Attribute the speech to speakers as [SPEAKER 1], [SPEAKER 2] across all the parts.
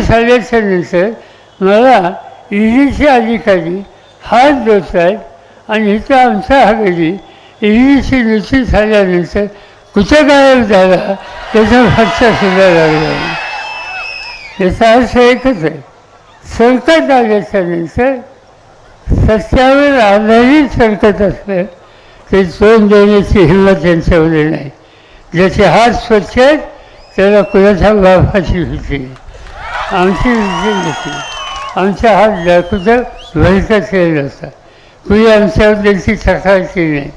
[SPEAKER 1] झाल्याच्यानंतर मला ईडीचे अधिकारी हात देत आहेत आणि इथं आमच्या हवेली ईडीची निश्चित झाल्यानंतर कुठे गायब झाला त्याचा फटका सुद्धा लागला याचा अर्थ एकच आहे संकट आल्याच्यानंतर सत्यावर आधारित संकट असलं ते तोंड देण्याची हिंमत त्यांच्यामध्ये नाही. ज्याचे हात स्वच्छ आहेत त्याला कुणाच्या बापाची होती नाही. आमची भीती नसते आमच्या हात दाखवतं भरकत केलेला असतात कुणी आमच्याबद्दलची तक्रार केली नाही.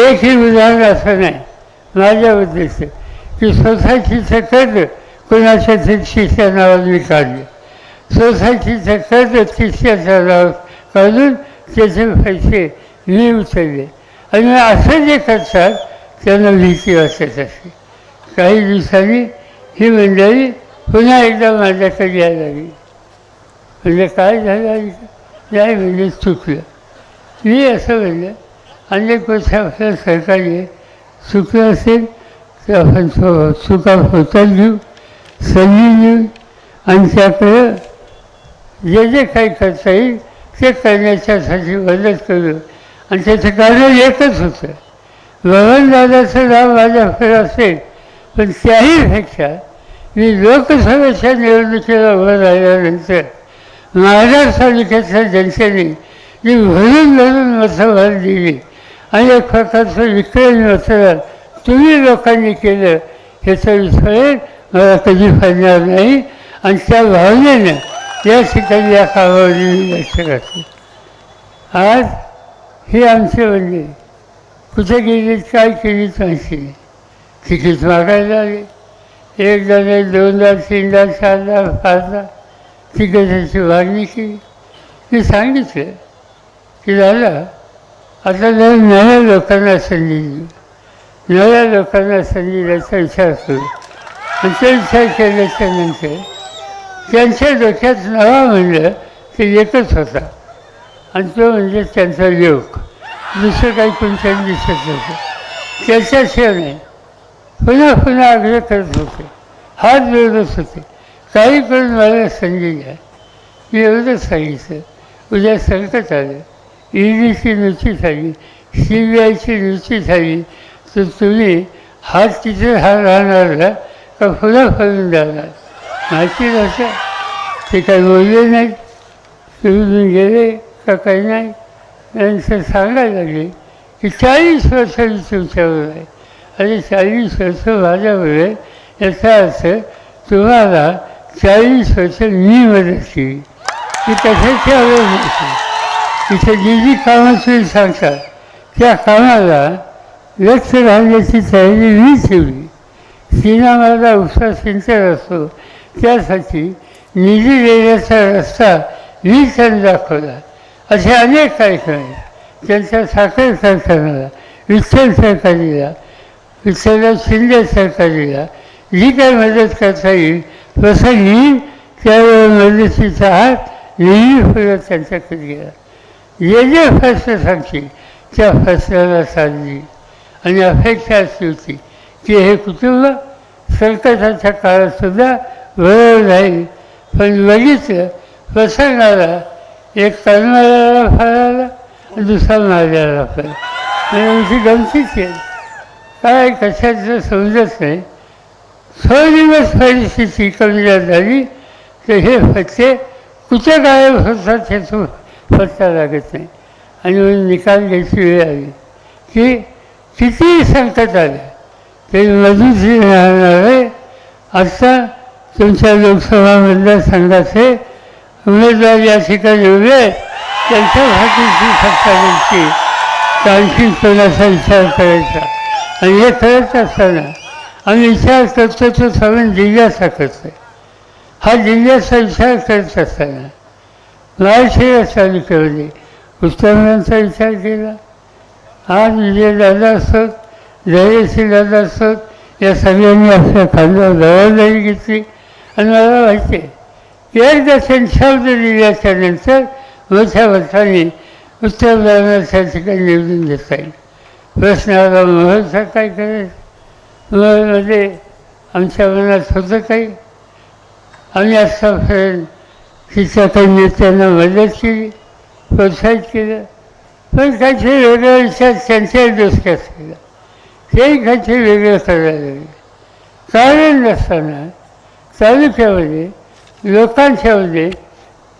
[SPEAKER 1] एकही उदाहरण असं नाही. माझ्याबद्दलचं की स्वतःची कर्ज कुणाच्या तिरशीच्या मी काढले. स्वतःची कर्ज तिरशीच्या नाव काढून त्याचे पैसे मी उचलले. आणि असं जे करतात त्यांना भीती वाटत असते. काही दिवसांनी ही मंडळी पुन्हा एकदा माझ्याकडे यायला लागली म्हणजे काय झालं? नाही म्हणजे चुकलं. मी असं म्हणलं अनेक गोष्टी आपल्या सरकारी चुकलं असेल तर आपण चुका होतात घेऊ संधी घेऊ आणि त्याकडं जे जे काही करता येईल ते करण्याच्यासाठी मदत करू. आणि त्याचं कारण एकच होतं. बबनदादाचं नाव माझ्याकडे असेल पण त्याहीपेक्षा मी लोकसभेच्या निवडणुकीला उभं राहिल्यानंतर महाराष्ट्र तालुक्यातल्या जनतेने जी भरून भरून मतदार दिली आणि एक प्रकारचं विक्रमी मतदान तुम्ही लोकांनी केलं ह्याचा विषय मला कधी पडणार नाही आणि त्या भावनेनं या ठिकाणी या कामावर मी लक्ष घातलं आज ही आमची म्हणजे कुठे गेलीत काय केली माहिती नाही तिकीट मागायला आले एकदा नाही दोनदा तीनदा चारदा पाचदा तिकिटाची मागणी केली मी सांगितलं की दादा आता जर नव्या लोकांना संधी दिली नव्या लोकांना संधी द्यायचा विचार करू आणि ते विचार केल्याच्यानंतर त्यांच्या डोक्यात नवा म्हणलं ते एकच होता आणि तो म्हणजे त्यांचा योग दुसरं काही कोणत्याही दिसत नव्हतं त्याच्याशिवाय नाही पुन्हा पुन्हा आग्रह करत होते. हात जोडत होते. काही करून मला संधी द्या. मी एवढंच सांगितलं. उद्या संकट आलं. ईडीची नुची झाली. सी बी आयची नुची झाली. तर तुम्ही हात तिथे हा राहणार ना? का पुन्हा फरून जाणार? माहिती नसतं ते काही बोलले नाहीत. तुम्ही गेले का काही नाही. नंतर सांगायला लागले की चाळीस वर्षांनी तुमच्यावर आहे. आणि चाळीस वर्ष माझ्यावर याचा अर्थ तुम्हाला चाळीस वर्ष मी मदत केली ती कशाची आवड इथे जी जी कामं तुम्ही सांगता त्या कामाला लक्ष राहण्याची तयारी मी ठेवली सीना माझा उपसा सिंचन असतो त्यासाठी निधी देण्याचा रस्ता मी त्यांना दाखवला असे अनेक कार्यक्रम आहेत त्यांच्या साखर कारखान्याला विठ्ठल सरकारीला विठ्ठलराव शिंदे सरकारला जी काही मदत करता येईल प्रसंगी त्यावेळी मदतीचा हात नेहमी फुलं त्यांच्याकडे गेला जे जे फसलं सांगतील त्या फसल्याला साधली आणि अपेक्षा अशी होती की हे कुटुंब संकटाच्या काळातसुद्धा बरोबर राहील. पण बघितलं प्रसंगाला एक कर्माला फळाला दुसरा मारल्याला फळ. आणि आमची गमतीच आहे. काय कशाचं समजत नाही. सो दिवस परिस्थिती कमी झाली तर हे फटके कुठे गायब होतात ह्याचं तो पत्ता लागत नाही. आणि म्हणून निकाल घ्यायची वेळ आली. की किती संकट आलं. ते मधून राहणार आहे. आता तुमच्या लोकसभा मतदारसंघाचे उमेदवार या ठिकाणी उभे आहेत. त्यांच्या सत्ता द्यायची आणखी कोणाचा विचार करायचा? आणि हे करत असताना आम्ही विचार करतो तो सगळं जिल्ह्याचा करतोय हा जिल्ह्याचा विचार करत असताना महाराष्ट्रीय तालुक्यामध्ये उत्तरांचा विचार केला. आज विजय दादा असत जयश्री दादा असत या सगळ्यांनी आपल्या खांद्यावर जबाबदारी घेतली. आणि मला माहिती आहे एकदा शब्द दिल्याच्या नंतर मोठ्या वर्षाने उत्तर त्या ठिकाणी निवडून देता येईल. प्रश्न आला महलचा काय करायचं महलमध्ये आमच्या मनात होतं काही आम्ही आत्तापर्यंत तिच्या काही नेत्यांना मदत केली प्रोत्साहित केलं पण काहीतरी वेगळ्या विचार त्यांच्याही डोसक्यात केला तेही काहीतरी वेगळं करायला लागले कारण नसताना तालुक्यामध्ये लोकांच्यामध्ये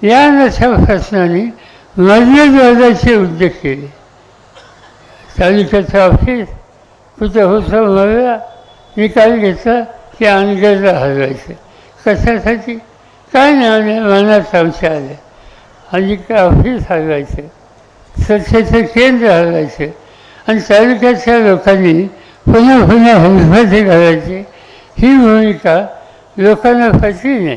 [SPEAKER 1] या नशा प्रश्नाने मजबूत वादाचे उद्योग केले तालुक्याचं ऑफिस कुठं होतं मला निकाल घेतला की अनगरला हलवायचं कशासाठी? काय नाही मनात आमच्या आले आणि ऑफिस हलवायचं स्वच्छतेचं केंद्र हलवायचं आणि तालुक्याच्या लोकांनी पुन्हा पुन्हा हेल्पमध्ये घालायची ही भूमिका लोकांना पटली नाही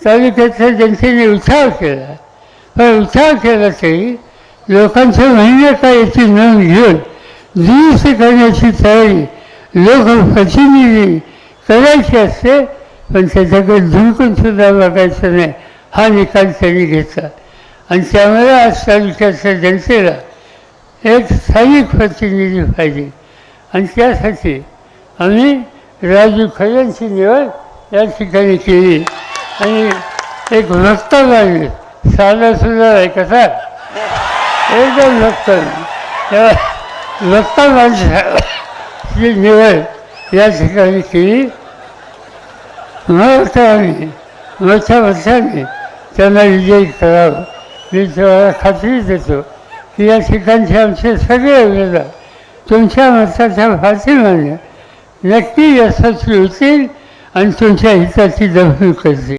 [SPEAKER 1] तालुक्याच्या जनतेने उठाव केला. पण उठाव केला तरी लोकांचं म्हणणं काय याची नोंद घेऊन दुरुस्त करण्याची तयारी लोकप्रतिनिधी करायची असते पण त्याच्याकडे धुडकून सुद्धा बघायचं नाही. हा निकाल त्यांनी घेतला. आणि त्यामुळे आज तालुक्याच्या जनतेला एक स्थानिक प्रतिनिधी पाहिजे. आणि त्यासाठी आम्ही राजू खऱ्यांची निवड या ठिकाणी केली. आणि एक वक्तव्य साधा सुद्धा आहे कसा एकदम वक्तव्य तेव्हा निवड या ठिकाणी केली. मग आम्ही मोठ्या वर्षाने त्यांना विजयी करावं. मी तुम्हाला खात्री देतो की या ठिकाणचे आमचे सगळे उमेदवार तुमच्या मताच्या पाठिंब्याने नक्की यशस्वी होतील आणि तुमच्या हिताची दखल करतील.